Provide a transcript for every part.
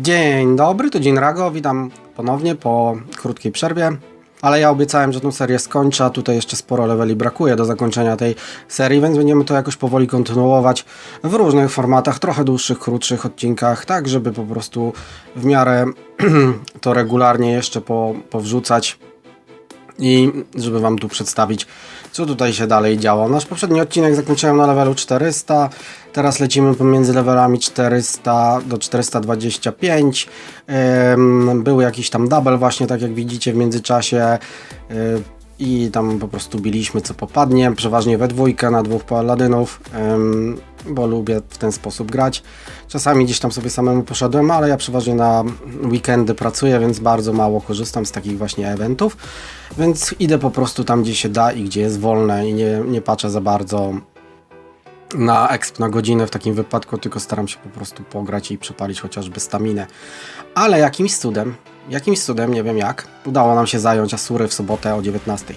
Dzień dobry, to Dzień Rago, witam ponownie po krótkiej przerwie. Ale ja obiecałem, że tę serię skończę, a tutaj jeszcze sporo leveli brakuje do zakończenia tej serii, więc będziemy to jakoś powoli kontynuować w różnych formatach, trochę dłuższych, krótszych odcinkach, tak żeby po prostu w miarę to regularnie jeszcze po, powrzucać i żeby Wam tu przedstawić, co tutaj się dalej działo. Nasz poprzedni odcinek zakończyłem na levelu 400, teraz lecimy pomiędzy levelami 400 do 425. Ym, Był jakiś tam double właśnie, tak jak widzicie w międzyczasie. I tam po prostu biliśmy co popadnie, przeważnie we dwójkę na dwóch paladynów, bo lubię w ten sposób grać. Czasami gdzieś tam sobie samemu poszedłem, ale ja przeważnie na weekendy pracuję, więc bardzo mało korzystam z takich właśnie eventów. Więc idę po prostu tam, gdzie się da i gdzie jest wolne i nie, nie patrzę za bardzo na exp na godzinę w takim wypadku, tylko staram się po prostu pograć i przepalić chociażby staminę. Ale jakimś cudem, jakimś cudem, nie wiem jak, udało nam się zająć Asury w sobotę o 19.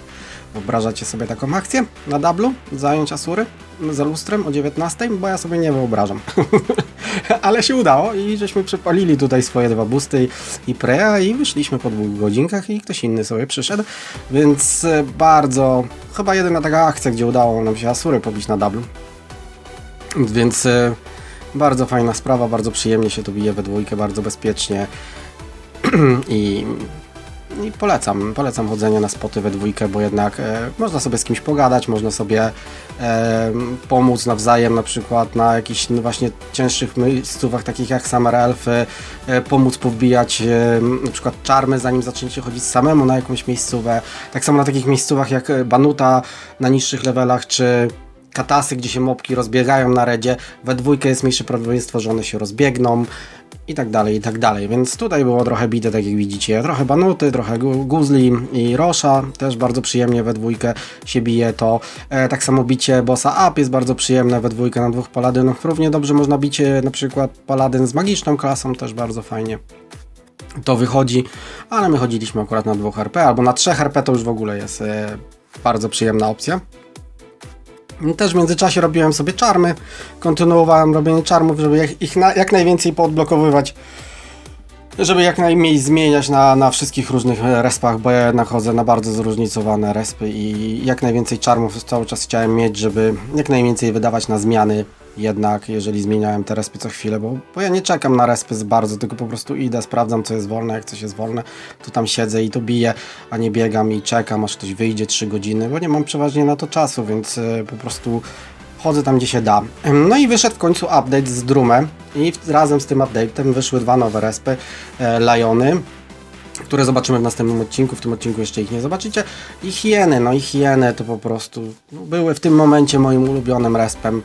Wyobrażacie sobie taką akcję na dublu? Zająć Asury za lustrem o 19? Bo ja sobie nie wyobrażam. Ale się udało i żeśmy przepalili tutaj swoje dwa busty i, preja i wyszliśmy po dwóch godzinkach i ktoś inny sobie przyszedł. Więc e, bardzo, chyba jedyna taka akcja, gdzie udało nam się Asury pobić na dublu. Więc e, bardzo fajna sprawa, bardzo przyjemnie się to bije we dwójkę, bardzo bezpiecznie i, i polecam, polecam chodzenie na spoty we dwójkę, bo jednak e, można sobie z kimś pogadać, można sobie e, pomóc nawzajem, na przykład na jakichś no właśnie cięższych miejscówach, takich jak Summer Elfy, pomóc powbijać na przykład czarmy, zanim zaczniecie chodzić samemu na jakąś miejscówę. Tak samo na takich miejscówach jak Banuta na niższych levelach, czy katasy, gdzie się mopki rozbiegają na redzie, we dwójkę jest mniejsze prawdopodobieństwo, że one się rozbiegną i tak dalej, i tak dalej. Więc tutaj było trochę bite, tak jak widzicie. Trochę banuty, trochę gu- guzli i rosza. Też bardzo przyjemnie we dwójkę się bije to. E, tak samo bicie bossa up jest bardzo przyjemne we dwójkę na dwóch paladynów. Równie dobrze można bicie na przykład paladyn z magiczną klasą, też bardzo fajnie to wychodzi, ale my chodziliśmy akurat na dwóch RP, albo na trzech RP to już w ogóle jest e, bardzo przyjemna opcja. Też w międzyczasie robiłem sobie czarmy, kontynuowałem robienie czarmów, żeby ich na, jak najwięcej poodblokowywać, żeby jak najmniej zmieniać na, na wszystkich różnych e, respach, bo ja jednak chodzę na bardzo zróżnicowane respy i jak najwięcej czarmów cały czas chciałem mieć, żeby jak najwięcej wydawać na zmiany jednak, jeżeli zmieniałem te respy co chwilę, bo, bo ja nie czekam na respy za bardzo, tylko po prostu idę, sprawdzam co jest wolne, jak coś jest wolne, to tam siedzę i to biję, a nie biegam i czekam, aż ktoś wyjdzie 3 godziny, bo nie mam przeważnie na to czasu, więc e, po prostu chodzę tam, gdzie się da. No i wyszedł w końcu update z Drumem i razem z tym update'em wyszły dwa nowe respy, e, Liony, które zobaczymy w następnym odcinku. W tym odcinku jeszcze ich nie zobaczycie. I hieny, no i hieny to po prostu no, były w tym momencie moim ulubionym respem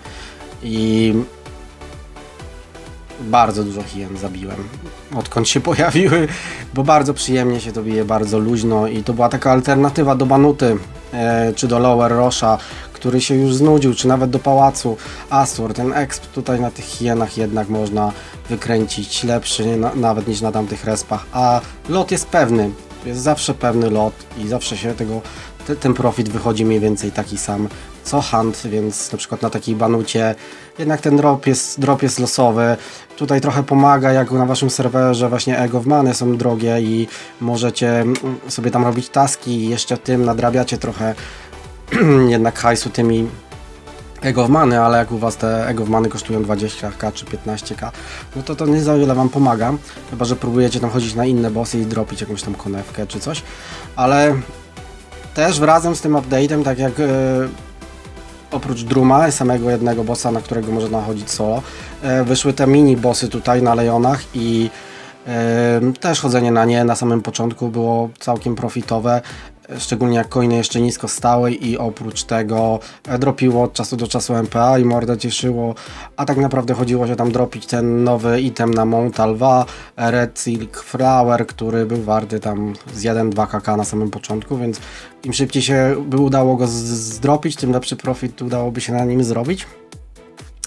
i bardzo dużo hien zabiłem, odkąd się pojawiły, bo bardzo przyjemnie się to bije, bardzo luźno i to była taka alternatywa do Banuty, e, czy do Lower Rosha, który się już znudził, czy nawet do Pałacu Asur. Ten exp tutaj na tych hienach jednak można wykręcić lepszy na, nawet niż na tamtych respach, a lot jest pewny, jest zawsze pewny lot i zawsze się tego, te, ten profit wychodzi mniej więcej taki sam co Hunt, więc na przykład na takiej banucie jednak ten drop jest, drop jest losowy. Tutaj trochę pomaga, jak na waszym serwerze właśnie ego w many są drogie i możecie mm, sobie tam robić taski i jeszcze tym nadrabiacie trochę jednak hajsu tymi ego w many, ale jak u was te ego w many kosztują 20k czy 15k, no to to nie za wiele wam pomaga, chyba że próbujecie tam chodzić na inne bossy i dropić jakąś tam konewkę czy coś, ale też wrazem z tym update'em, tak jak e, oprócz Druma, samego jednego bossa, na którego można chodzić solo, e, wyszły te mini bossy tutaj na Lejonach i e, też chodzenie na nie na samym początku było całkiem profitowe, szczególnie jak coiny jeszcze nisko stały i oprócz tego e, dropiło od czasu do czasu MPA i mordę cieszyło, a tak naprawdę chodziło się tam dropić ten nowy item na Mount Alva, Red Silk Flower, który był warty tam z 1-2 kk na samym początku, więc im szybciej się by udało go zdropić, tym lepszy profit udałoby się na nim zrobić.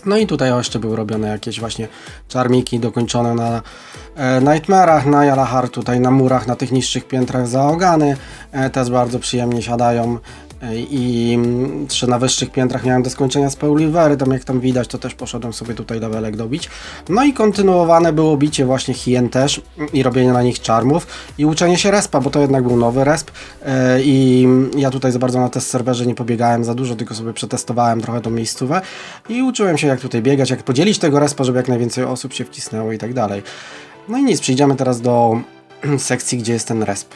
No i tutaj jeszcze były robione jakieś właśnie czarmiki dokończone na e, Nightmare'ach, na Jalahar, tutaj na murach, na tych niższych piętrach zaogany. E, też bardzo przyjemnie siadają. I czy na wyższych piętrach miałem do skończenia z Paulivery, tam jak tam widać, to też poszedłem sobie tutaj levelek dobić. No i kontynuowane było bicie właśnie hien też i robienie na nich czarmów i uczenie się respa, bo to jednak był nowy resp e, i ja tutaj za bardzo na test serwerze nie pobiegałem za dużo, tylko sobie przetestowałem trochę tą miejscówę i uczyłem się jak tutaj biegać, jak podzielić tego respa, żeby jak najwięcej osób się wcisnęło i tak dalej. No i nic, przejdziemy teraz do sekcji, gdzie jest ten resp.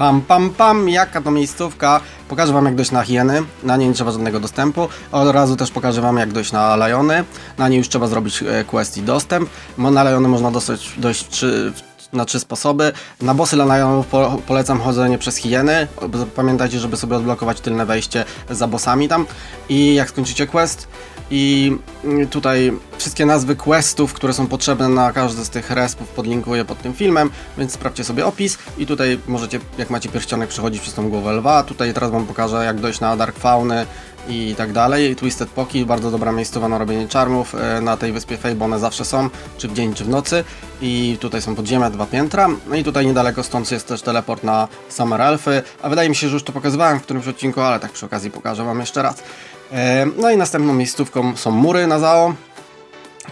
Pam, pam, pam, jaka to miejscówka. Pokażę wam jak dojść na hieny, na nie nie trzeba żadnego dostępu. Od razu też pokażę wam jak dojść na lajony. Na nie już trzeba zrobić e, quest i dostęp. Na lajony można dostać, dojść trzy, na trzy sposoby. Na bossy lajonów po, polecam chodzenie przez hieny. Pamiętajcie, żeby sobie odblokować tylne wejście za bossami tam. I jak skończycie quest, i mm, tutaj wszystkie nazwy questów, które są potrzebne na każdy z tych respów podlinkuję pod tym filmem, więc sprawdźcie sobie opis i tutaj możecie, jak macie pierścionek, przechodzić przez tą głowę lwa. Tutaj teraz wam pokażę, jak dojść na Dark Fauny i tak dalej. Twisted Poki, bardzo dobra miejscowa na robienie czarmów e, na tej wyspie Fey, bo one zawsze są, czy w dzień, czy w nocy. I tutaj są podziemia, dwa piętra. No i tutaj niedaleko stąd jest też teleport na Summer Elfy, a wydaje mi się, że już to pokazywałem w którymś odcinku, ale tak przy okazji pokażę wam jeszcze raz. E, No i następną miejscówką są mury na Zao.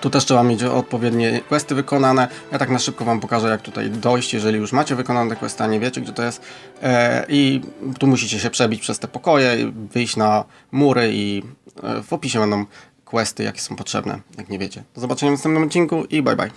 Tu też trzeba mieć odpowiednie questy wykonane. Ja tak na szybko Wam pokażę, jak tutaj dojść, jeżeli już macie wykonane questy, a nie wiecie, gdzie to jest. E, I tu musicie się przebić przez te pokoje, wyjść na mury i e, w opisie będą questy, jakie są potrzebne, jak nie wiecie. Do zobaczenia w następnym odcinku i bye bye.